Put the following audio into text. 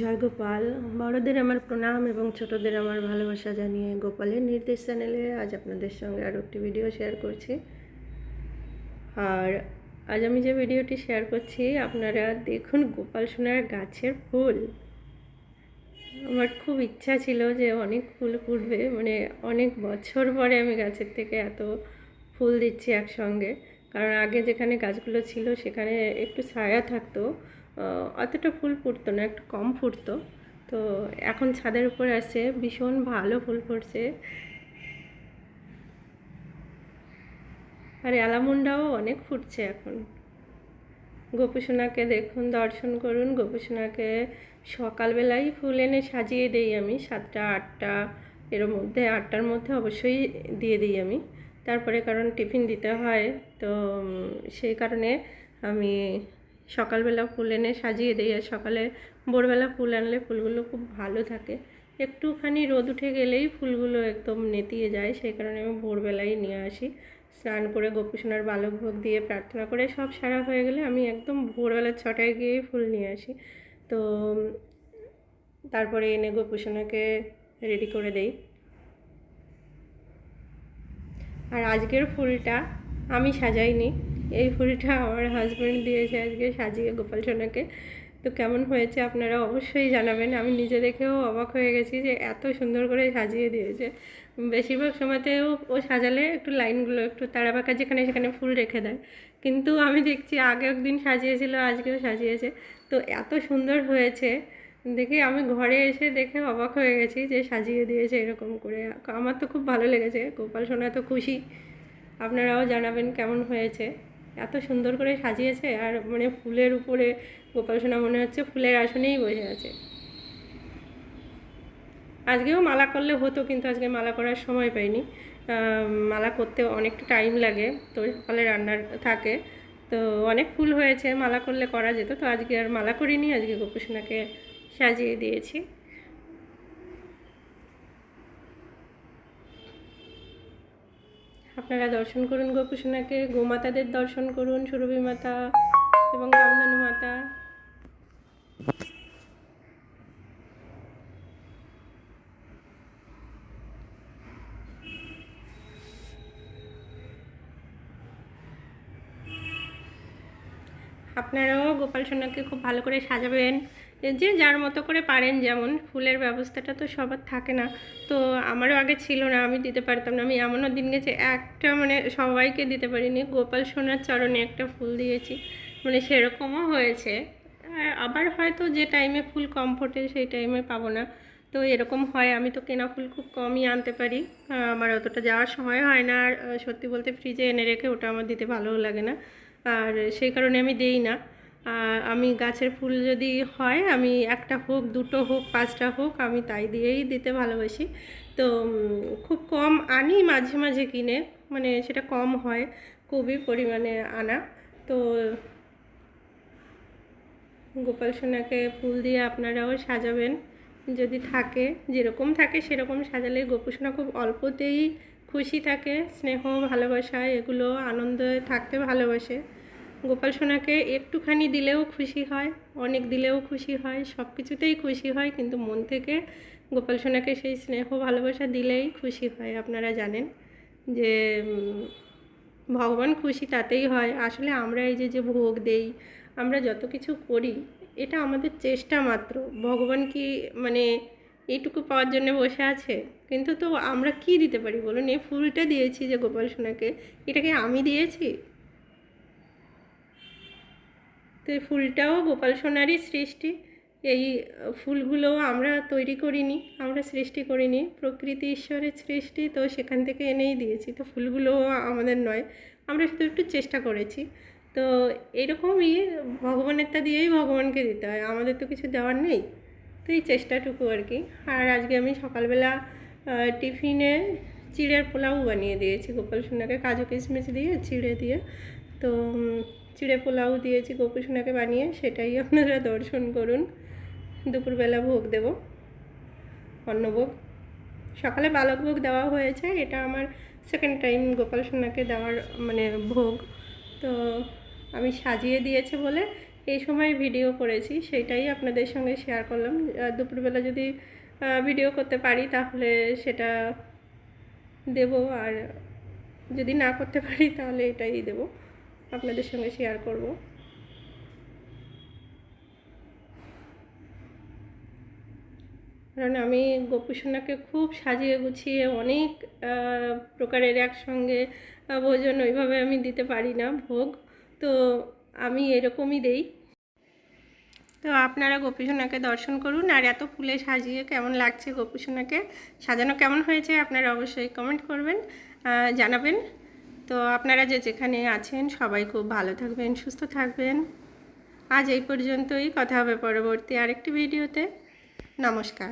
জয় গোপাল। বড়দের আমার প্রণাম এবং ছোটদের আমার ভালোবাসা জানিয়ে গোপালের নির্দেশ চ্যানেলে আজ আপনাদের সঙ্গে আরও একটি ভিডিও শেয়ার করছি। আর আজ আমি যে ভিডিওটি শেয়ার করছি, আপনারা দেখুন গোপাল সোনার গাছের ফুল। আমার খুব ইচ্ছা ছিল যে অনেক ফুল ফুটবে মানে অনেক বছর পরে আমি গাছের থেকে এত ফুল দিচ্ছি একসঙ্গে। কারণ আগে যেখানে গাছগুলো ছিল, সেখানে একটু ছায়া থাকতো। অতটা ফুল ফুটতো না, একটু কম ফুটতো। তো এখন ছাদের উপর আছে, ভীষণ ভালো ফুল ফুটছে। আর অ্যালামুন্ডাও অনেক ফুটছে এখন। গোপুসোনাকে দেখুন, দর্শন করুন। গোপুসোনাকে সকালবেলায় ফুল এনে সাজিয়ে দিই আমি, সাতটা, আটটা, এর মধ্যে, আটটার মধ্যে অবশ্যই দিয়ে দিই আমি। তারপরে কারণ টিফিন দিতে হয়, তো সেই কারণে আমি সকালবেলা ফুল এনে সাজিয়ে দিই আর সকালে ভোরবেলা ফুল আনলে ফুলগুলো খুব ভালো থাকে। একটুখানি রোদ উঠে গেলেই ফুলগুলো একদম নেতিয়ে যায়, সেই কারণে আমি ভোরবেলাই নিয়ে আসি। স্নান করে গোপুসোনার বালক ভোগ দিয়ে প্রার্থনা করে সব সারা হয়ে গেলে আমি একদম ভোরবেলা ছটায় গিয়েই ফুল নিয়ে আসি। তো তারপরে এনে গোপুসোনাকে রেডি করে দেই। আর আজকের ফুলটা আমি সাজাইনি। এই ফুলটা আমার হাজব্যান্ড দিয়েছে আজকে সাজিয়ে গোপাল সোনাকে। তো কেমন হয়েছে আপনারা অবশ্যই জানাবেন। আমি নিজে দেখেও অবাক হয়ে গেছি যে এত সুন্দর করে সাজিয়ে দিয়েছে। বেশিরভাগ সময়তেও ও সাজালে একটু লাইনগুলো একটু তাড়াবাঁকা যেখানে সেখানে ফুল রেখে দেয়। কিন্তু আমি দেখছি আগে একদিন সাজিয়েছিল, আজকেও সাজিয়েছে। তো এত সুন্দর হয়েছে। দেখে আমি ঘরে এসে দেখে অবাক হয়ে গেছি যে সাজিয়ে দিয়েছে এরকম করে। আমার তো খুব ভালো লেগেছে। গোপাল সোনা তো খুশি। আপনারাও জানাবেন কেমন হয়েছে। এত সুন্দর করে সাজিয়েছে আর মানে ফুলের উপরে গোপাল সোনা মনে হচ্ছে ফুলের আসনেই বসে আছে। আজকেও মালা করলে হতো কিন্তু আজকে মালা করার সময় পাইনি। মালা করতে অনেকটা টাইম লাগে, তো সকালে রান্নার থাকে, তো অনেক ফুল হয়েছে, মালা করলে করা যেত, তো আজকে আর মালা করিনি, আজকে গোপুসোনাকে সাজিয়ে দিয়েছি। আপনারা দর্শন করুন গোপুসোনাকে গোমাতাদের দর্শন করুন সুরভি মাতা এবং কামধানু মাতা। আপনারাও গোপাল সোনাকে খুব ভালো করে সাজাবেন, যে যার মতো করে পারেন। যেমন ফুলের ব্যবস্থাটা তো সবার থাকে না, তো আমারও আগে ছিল না, আমি দিতে পারতাম না। আমি এমনও দিন গেছে, একটা মানে সবাইকে দিতে পারিনি, গোপাল সোনার চরণে একটা ফুল দিয়েছি মানে সেরকমও হয়েছে। আর আবার হয়তো যে টাইমে ফুল কম ফোটে, সেই টাইমে পাবো না। তো এরকম হয়, আমি তো কেনা ফুল খুব কমই আনতে পারি। আমার অতটা যাওয়ার সময় হয় না, আর সত্যি বলতে ফ্রিজে এনে রেখে ওটা আমার দিতে ভালোও লাগে না। আর সেই কারণে আমি দেই না। আমি গাছের ফুল যদি হয়, আমি একটা হোক, দুটো হোক, পাঁচটা হোক, আমি তাই দিয়েই দিতে ভালোবাসি। তো খুব কম আনি, মাঝে মাঝে কিনে। মানে সেটা কম হয়, খুবই পরিমাণে আনা। তো, গোপাল সোনাকে ফুল দিয়ে আপনারাও সাজাবেন। যদি থাকে, যেরকম থাকে সেরকম সাজালে গোপু সোনা খুব অল্পতেই খুশি থাকে, স্নেহ, ভালোবাসা, এগুলো আনন্দে থাকতে ভালোবাসে। গোপাল সোনাকে একটুখানি দিলেও খুশি হয়, অনেক দিলেও খুশি হয় সব কিছুতেই খুশি হয়, কিন্তু মন থেকে গোপাল সোনাকে সেই স্নেহ, ভালোবাসা দিলেই খুশি হয়। আপনারা জানেন যে ভগবান খুশি তাতেই হয়। আসলে আমরা এই যে যে ভোগ দেই, আমরা যত কিছু করি, এটা আমাদের চেষ্টা মাত্র। ভগবান কি মানে এইটুকু পাওয়ার জন্য বসে আছে। কিন্তু তো আমরা কি দিতে পারি বলুন? এই ফুলটা দিয়েছি যে গোপাল সোনাকে। এটাকে আমি দিয়েছি? তো এই ফুলটাও গোপাল সোনারই সৃষ্টি। এই ফুলগুলো আমরা তৈরি করিনি, আমরা সৃষ্টি করিনি। প্রকৃতি ঈশ্বরের সৃষ্টি তো সেখান থেকে এনেই দিয়েছি। তো ফুলগুলো আমাদের নয়, আমরা শুধু একটু চেষ্টা করেছি। তো এরকমই ভগবানেরটা দিয়েই ভগবানকে দিতে হয়। আমাদের তো কিছু দেওয়ার নেই। তো এই চেষ্টাটুকু আর কি। আর আজকে আমি সকালবেলা টিফিনে চিড়ের পোলাও বানিয়ে দিয়েছি। গোপাল সোনাকে কাজু কিশমিশ দিয়ে, চিড়ে দিয়ে। তো চিড়ে পোলাও দিয়েছি গোপাল সোনাকে বানিয়ে, সেটাই আপনারা দর্শন করুন। দুপুরবেলা ভোগ দেব, অন্নভোগ। সকালে বালক ভোগ দেওয়া হয়েছে, এটা আমার সেকেন্ড টাইম গোপাল সোনাকে দেওয়ার মানে ভোগ। তো, আমি সাজিয়ে দিয়েছে বলে এই সময় ভিডিও করেছি, সেটাই আপনাদের সঙ্গে শেয়ার করলাম। দুপুরবেলা যদি ভিডিও করতে পারি তাহলে সেটা দেব, আর যদি না করতে পারি তাহলে এটাই দেব, আপনাদের সঙ্গে শেয়ার করব। কারণ আমি গোপুসোনাকে খুব সাজিয়ে গুছিয়ে অনেক প্রকারের একসঙ্গে ভোজন ওইভাবে আমি দিতে পারি না, ভোগ। তো আমি এরকমই দেই। তো আপনারা গোপীসোনাকে দর্শন করুন আর এত ফুলে সাজিয়ে কেমন লাগছে গোপীসোনাকে? সাজানো কেমন হয়েছে আপনারা অবশ্যই কমেন্ট করবেন জানাবেন। তো আপনারা যে যেখানে আছেন সবাই খুব ভালো থাকবেন, সুস্থ থাকবেন। আজ এই পর্যন্তই, কথা হবে পরবর্তী আরেকটি ভিডিওতে। নমস্কার।